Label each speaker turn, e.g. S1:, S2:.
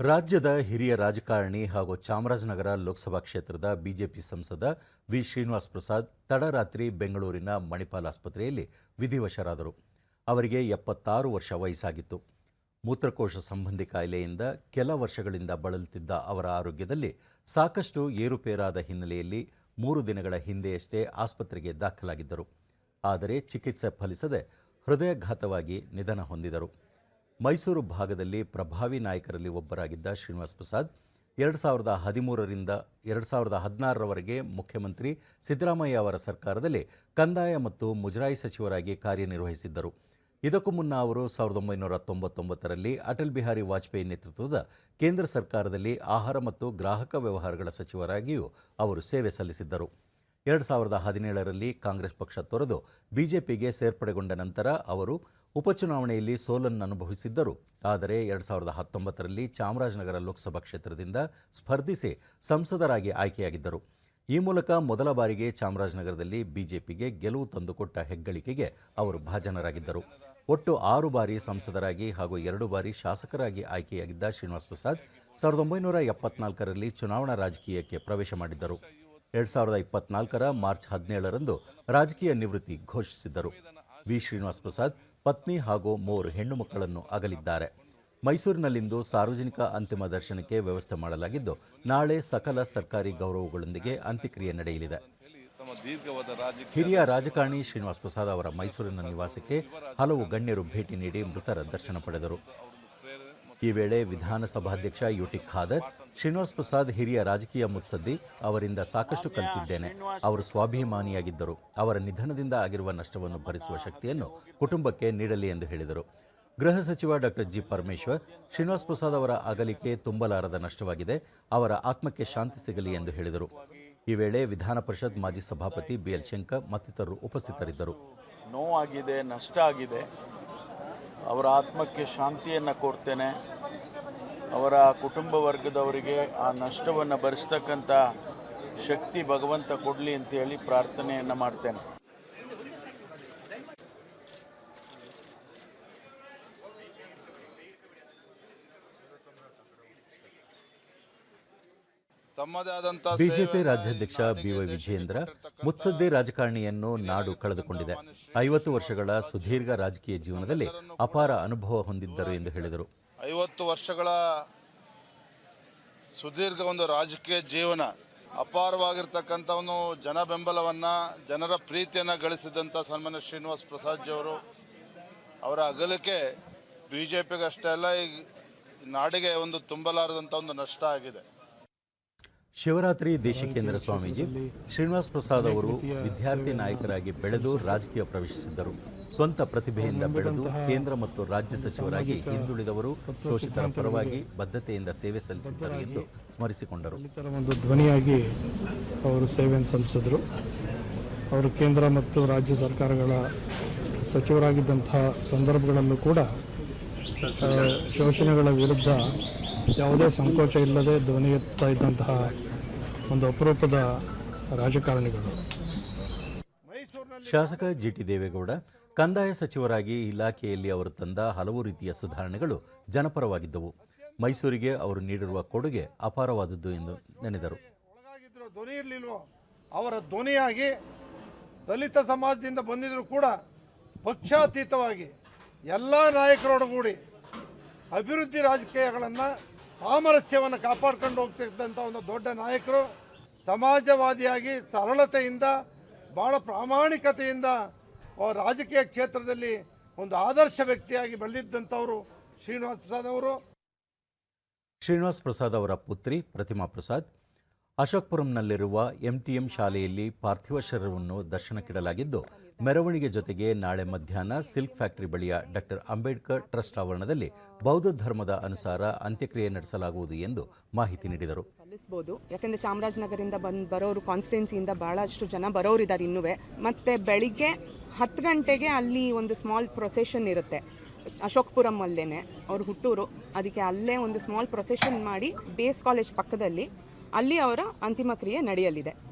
S1: ರಾಜ್ಯದ ಹಿರಿಯ ರಾಜಕಾರಣಿ ಹಾಗೂ ಚಾಮರಾಜನಗರ ಲೋಕಸಭಾ ಕ್ಷೇತ್ರದ ಬಿಜೆಪಿ ಸಂಸದ ವಿ. ಶ್ರೀನಿವಾಸ್ ಪ್ರಸಾದ್ ತಡರಾತ್ರಿ ಬೆಂಗಳೂರಿನ ಮಣಿಪಾಲ್ ಆಸ್ಪತ್ರೆಯಲ್ಲಿ ವಿಧಿವಶರಾದರು. ಅವರಿಗೆ ಎಪ್ಪತ್ತಾರು ವರ್ಷ ವಯಸ್ಸಾಗಿತ್ತು. ಮೂತ್ರಕೋಶ ಸಂಬಂಧಿ ಕಾಯಿಲೆಯಿಂದ ಕೆಲ ವರ್ಷಗಳಿಂದ ಬಳಲುತ್ತಿದ್ದ ಅವರ ಆರೋಗ್ಯದಲ್ಲಿ ಸಾಕಷ್ಟು ಏರುಪೇರಾದ ಹಿನ್ನೆಲೆಯಲ್ಲಿ ಮೂರು ದಿನಗಳ ಹಿಂದೆಯಷ್ಟೇ ಆಸ್ಪತ್ರೆಗೆ ದಾಖಲಾಗಿದ್ದರು. ಆದರೆ ಚಿಕಿತ್ಸೆ ಫಲಿಸದೆ ಹೃದಯಾಘಾತವಾಗಿ ನಿಧನ ಹೊಂದಿದರು. ಮೈಸೂರು ಭಾಗದಲ್ಲಿ ಪ್ರಭಾವಿ ನಾಯಕರಲ್ಲಿ ಒಬ್ಬರಾಗಿದ್ದ ಶ್ರೀನಿವಾಸ್ ಪ್ರಸಾದ್, ಎರಡು ಸಾವಿರದ ಹದಿಮೂರರಿಂದ ಎರಡು ಸಾವಿರದ ಹದಿನಾರರವರೆಗೆ ಮುಖ್ಯಮಂತ್ರಿ ಸಿದ್ದರಾಮಯ್ಯ ಅವರ ಸರ್ಕಾರದಲ್ಲಿ ಕಂದಾಯ ಮತ್ತು ಮುಜರಾಯಿ ಸಚಿವರಾಗಿ ಕಾರ್ಯನಿರ್ವಹಿಸಿದ್ದರು. ಇದಕ್ಕೂ ಮುನ್ನ ಅವರು ಸಾವಿರದ ಒಂಬೈನೂರ ತೊಂಬತ್ತೊಂಬತ್ತರಲ್ಲಿ ಅಟಲ್ ಬಿಹಾರಿ ವಾಜಪೇಯಿ ನೇತೃತ್ವದ ಕೇಂದ್ರ ಸರ್ಕಾರದಲ್ಲಿ ಆಹಾರ ಮತ್ತು ಗ್ರಾಹಕ ವ್ಯವಹಾರಗಳ ಸಚಿವರಾಗಿಯೂ ಅವರು ಸೇವೆ ಸಲ್ಲಿಸಿದ್ದರು. ಎರಡು ಸಾವಿರದ ಹದಿನೇಳರಲ್ಲಿ ಕಾಂಗ್ರೆಸ್ ಪಕ್ಷ ತೊರೆದು ಬಿಜೆಪಿಗೆ ಸೇರ್ಪಡೆಗೊಂಡ ನಂತರ ಅವರು ಉಪಚುನಾವಣೆಯಲ್ಲಿ ಸೋಲನ್ನು ಅನುಭವಿಸಿದ್ದರು. ಆದರೆ ಎರಡು ಸಾವಿರದ ಹತ್ತೊಂಬತ್ತರಲ್ಲಿ ಚಾಮರಾಜನಗರ ಲೋಕಸಭಾ ಕ್ಷೇತ್ರದಿಂದ ಸ್ಪರ್ಧಿಸಿ ಸಂಸದರಾಗಿ ಆಯ್ಕೆಯಾಗಿದ್ದರು. ಈ ಮೂಲಕ ಮೊದಲ ಬಾರಿಗೆ ಚಾಮರಾಜನಗರದಲ್ಲಿ ಬಿಜೆಪಿಗೆ ಗೆಲುವು ತಂದುಕೊಟ್ಟ ಹೆಗ್ಗಳಿಕೆಗೆ ಅವರು ಭಾಜನರಾಗಿದ್ದರು. ಒಟ್ಟು ಆರು ಬಾರಿ ಸಂಸದರಾಗಿ ಹಾಗೂ ಎರಡು ಬಾರಿ ಶಾಸಕರಾಗಿ ಆಯ್ಕೆಯಾಗಿದ್ದ ಶ್ರೀನಿವಾಸ್ ಪ್ರಸಾದ್ ಸಾವಿರದ ಒಂಬೈನೂರ ಎಪ್ಪತ್ನಾಲ್ಕರಲ್ಲಿ ಚುನಾವಣಾ ರಾಜಕೀಯಕ್ಕೆ ಪ್ರವೇಶ ಮಾಡಿದ್ದರು. ಎರಡು ಸಾವಿರದ ಇಪ್ಪತ್ನಾಲ್ಕರ ಮಾರ್ಚ್ ಹದಿನೇಳರಂದು ರಾಜಕೀಯ ನಿವೃತ್ತಿ ಘೋಷಿಸಿದ್ದರು. ವಿ. ಶ್ರೀನಿವಾಸ್ ಪ್ರಸಾದ್, ಪತ್ನಿ ಹಾಗೂ ಮೂವರು ಹೆಣ್ಣು ಮಕ್ಕಳನ್ನು ಅಗಲಿದ್ದಾರೆ. ಮೈಸೂರಿನಲ್ಲಿಂದು ಸಾರ್ವಜನಿಕ ಅಂತಿಮ ದರ್ಶನಕ್ಕೆ ವ್ಯವಸ್ಥೆ ಮಾಡಲಾಗಿದ್ದು, ನಾಳೆ ಸಕಲ ಸರ್ಕಾರಿ ಗೌರವಗಳೊಂದಿಗೆ ಅಂತ್ಯಕ್ರಿಯೆ ನಡೆಯಲಿದೆ. ಹಿರಿಯ ರಾಜಕಾರಣಿ ಶ್ರೀನಿವಾಸ್ ಪ್ರಸಾದ್ ಅವರ ಮೈಸೂರಿನ ನಿವಾಸಕ್ಕೆ ಹಲವು ಗಣ್ಯರು ಭೇಟಿ ನೀಡಿ ಮೃತರ ದರ್ಶನ ಪಡೆದರು. ಈ ವೇಳೆ ವಿಧಾನಸಭಾಧ್ಯಕ್ಷ ಯುಟಿ ಖಾದರ್, ಶ್ರೀನಿವಾಸ್ ಪ್ರಸಾದ್ ಹಿರಿಯ ರಾಜಕೀಯ ಮುತ್ಸದ್ದಿ ಅವರಿಂದ ಸಾಕಷ್ಟು ಕಲಿತಿದ್ದೇನೆ. ಅವರು ಸ್ವಾಭಿಮಾನಿಯಾಗಿದ್ದರು. ಅವರ ನಿಧನದಿಂದ ಆಗಿರುವ ನಷ್ಟವನ್ನು ಭರಿಸುವ ಶಕ್ತಿಯನ್ನು ಕುಟುಂಬಕ್ಕೆ ನೀಡಲಿ ಎಂದು ಹೇಳಿದರು. ಗೃಹ ಸಚಿವ ಡಾಕ್ಟರ್ ಜಿ ಪರಮೇಶ್ವರ್, ಶ್ರೀನಿವಾಸ್ ಪ್ರಸಾದ್ ಅವರ ಅಗಲಿಕೆ ತುಂಬಲಾರದ ನಷ್ಟವಾಗಿದೆ. ಅವರ ಆತ್ಮಕ್ಕೆ ಶಾಂತಿ ಸಿಗಲಿ ಎಂದು ಹೇಳಿದರು. ಈ ವೇಳೆ ವಿಧಾನ ಪರಿಷತ್ ಮಾಜಿ ಸಭಾಪತಿ ಬಿಎಲ್ ಶಂಕರ್ ಮತ್ತಿತರರು ಉಪಸ್ಥಿತರಿದ್ದರು.
S2: ನೋವಾಗಿದೆ, ನಷ್ಟ ಆಗಿದೆ. ಅವರ ಆತ್ಮಕ್ಕೆ ಶಾಂತಿಯನ್ನು ಕೊಡ್ತೇನೆ. ಅವರ ಕುಟುಂಬ ವರ್ಗದವರಿಗೆ ಆ ನಷ್ಟವನ್ನು ಭರಿಸ್ತಕ್ಕಂಥ ಶಕ್ತಿ ಭಗವಂತ ಕೊಡಲಿ ಅಂತೇಳಿ ಪ್ರಾರ್ಥನೆಯನ್ನು ಮಾಡ್ತೇನೆ.
S1: ಬಿಜೆಪಿ ರಾಜ್ಯಾಧ್ಯಕ್ಷ ಬಿವೈ ವಿಜಯೇಂದ್ರ ಮುತ್ಸದ್ದಿ ರಾಜಕಾರಣಿಯನ್ನು ನಾಡು ಕಳೆದುಕೊಂಡಿದೆ. ಐವತ್ತು ವರ್ಷಗಳ ಸುದೀರ್ಘ ರಾಜಕೀಯ ಜೀವನದಲ್ಲಿ ಅಪಾರ ಅನುಭವ ಹೊಂದಿದ್ದರು ಎಂದು ಹೇಳಿದರು.
S3: ಐವತ್ತು ವರ್ಷಗಳ ಸುದೀರ್ಘ ಒಂದು ರಾಜಕೀಯ ಜೀವನ ಅಪಾರವಾಗಿರ್ತಕ್ಕಂಥ ಒಂದು ಜನ ಬೆಂಬಲವನ್ನ ಜನರ ಪ್ರೀತಿಯನ್ನು ಗಳಿಸಿದಂಥ ಸನ್ಮಾನ್ಯ ಶ್ರೀನಿವಾಸ್ ಪ್ರಸಾದ್ ಅವರು ಅವರ ಅಗಲಿಕೆ ಬಿ ಜೆ ಪಿಗೆ ಅಲ್ಲ ಈ ನಾಡಿಗೆ ಒಂದು ತುಂಬಲಾರದಂಥ ಒಂದು ನಷ್ಟ ಆಗಿದೆ.
S1: ಶಿವರಾತ್ರಿ ದೇಶಿಕೇಂದ್ರ ಸ್ವಾಮೀಜಿ ಶ್ರೀನಿವಾಸ್ ಪ್ರಸಾದ್ ಅವರು ವಿದ್ಯಾರ್ಥಿ ನಾಯಕರಾಗಿ ಬೆಳೆದು ರಾಜಕೀಯ ಪ್ರವೇಶಿಸಿದ್ದರು. ಸ್ವಂತ ಪ್ರತಿಭೆಯಿಂದ ಬೆಳೆದು ಕೇಂದ್ರ ಮತ್ತು ರಾಜ್ಯ ಸಚಿವರಾಗಿ ಹಿಂದುಳಿದವರು ಶೋಷಿತರ ಪರವಾಗಿ ಬದ್ಧತೆಯಿಂದ ಸೇವೆ ಸಲ್ಲಿಸಿದ್ದರು ಎಂದು ಸ್ಮರಿಸಿಕೊಂಡರು.
S4: ಒಂದು ಧ್ವನಿಯಾಗಿ ಅವರು ಸೇವೆಯನ್ನು ಸಲ್ಲಿಸಿದರು. ಅವರು ಕೇಂದ್ರ ಮತ್ತು ರಾಜ್ಯ ಸರ್ಕಾರಗಳ ಸಚಿವರಾಗಿದ್ದಂತಹ ಸಂದರ್ಭಗಳನ್ನು ಕೂಡ ಶೋಷಣೆಗಳ ವಿರುದ್ಧ ಯಾವುದೇ ಸಂಕೋಚ ಇಲ್ಲದೆ ಧ್ವನಿ ಎತ್ತಾ ಇದ್ದಂತಹ ಒಂದು ಅಪರೂಪದ ರಾಜಕಾರಣಿಗಳು.
S1: ಶಾಸಕ ಜಿಟಿ ದೇವೇಗೌಡ ಕಂದಾಯ ಸಚಿವರಾಗಿ ಇಲಾಖೆಯಲ್ಲಿ ಅವರು ತಂದ ಹಲವು ರೀತಿಯ ಸುಧಾರಣೆಗಳು ಜನಪರವಾಗಿದ್ದವು. ಮೈಸೂರಿಗೆ ಅವರು ನೀಡಿರುವ ಕೊಡುಗೆ ಅಪಾರವಾದದ್ದು ಎಂದು ನೆನೆದರು.
S5: ಧ್ವನಿ ಇರಲಿಲ್ವೋ? ಅವರ ಧ್ವನಿಯಾಗಿ ದಲಿತ ಸಮಾಜದಿಂದ ಬಂದಿದ್ರು ಕೂಡ ಪಕ್ಷಾತೀತವಾಗಿ ಎಲ್ಲ ನಾಯಕರೊಡಗೂಡಿ ಅಭಿವೃದ್ಧಿ ರಾಜಕೀಯಗಳನ್ನು ಸಾಮರಸ್ಯವನ್ನು ಕಾಪಾಡ್ಕೊಂಡು ಹೋಗ್ತಿದ್ದಂಥ ಒಂದು ದೊಡ್ಡ ನಾಯಕರು ಸಮಾಜವಾದಿಯಾಗಿ ಸರಳತೆಯಿಂದ ಭಾಳ ಪ್ರಾಮಾಣಿಕತೆಯಿಂದ ರಾಜಕೀಯ ಕ್ಷೇತ್ರದಲ್ಲಿ ಒಂದು ಆದರ್ಶ ವ್ಯಕ್ತಿಯಾಗಿ ಬೆಳೆದಿದ್ದಂಥವರು ಶ್ರೀನಿವಾಸ್ ಪ್ರಸಾದ್ ಅವರು.
S1: ಶ್ರೀನಿವಾಸ್ ಪ್ರಸಾದ್ ಅವರ ಪುತ್ರಿ ಪ್ರತಿಮಾ ಪ್ರಸಾದ್, ಅಶೋಕ್ಪುರಂನಲ್ಲಿರುವ ಎಂಟಿಎಂ ಶಾಲೆಯಲ್ಲಿ ಪಾರ್ಥಿವ ಶರೀರವನ್ನು ದರ್ಶನಕ್ಕಿಡಲಾಗಿದ್ದು ಮೆರವಣಿಗೆ ಜೊತೆಗೆ ನಾಳೆ ಮಧ್ಯಾಹ್ನ ಸಿಲ್ಕ್ ಫ್ಯಾಕ್ಟರಿ ಬಳಿಯ ಡಾಕ್ಟರ್ ಅಂಬೇಡ್ಕರ್ ಟ್ರಸ್ಟ್ ಆವರಣದಲ್ಲಿ ಬೌದ್ಧ ಧರ್ಮದ ಅನುಸಾರ ಅಂತ್ಯಕ್ರಿಯೆ ನಡೆಸಲಾಗುವುದು ಎಂದು ಮಾಹಿತಿ ನೀಡಿದರು.
S6: ಸಲ್ಲಿಸಬಹುದು. ಯಾಕಂದ್ರೆ ಚಾಮರಾಜನಗರಿಂದ ಬಂದು ಬರೋರು ಕಾನ್ಸ್ಟಿಟ್ಯೂನ್ಸಿಯಿಂದ ಬಹಳಷ್ಟು ಜನ ಬರೋರಿದ್ದಾರೆ ಇನ್ನೂ ಮತ್ತು ಬೆಳಿಗ್ಗೆ ಹತ್ತು ಗಂಟೆಗೆ ಅಲ್ಲಿ ಒಂದು ಸ್ಮಾಲ್ ಪ್ರೊಸೆಷನ್ ಇರುತ್ತೆ. ಅಶೋಕ್ಪುರಂ ಅಲ್ಲೇನೆ ಅವ್ರ ಹುಟ್ಟೂರು. ಅದಕ್ಕೆ ಅಲ್ಲೇ ಒಂದು ಸ್ಮಾಲ್ ಪ್ರೊಸೆಷನ್ ಮಾಡಿ ಬೇಸ್ ಕಾಲೇಜ್ ಪಕ್ಕದಲ್ಲಿ ಅಲ್ಲಿ ಅವರ ಅಂತಿಮ ಕ್ರಿಯೆ ನಡೆಯಲಿದೆ.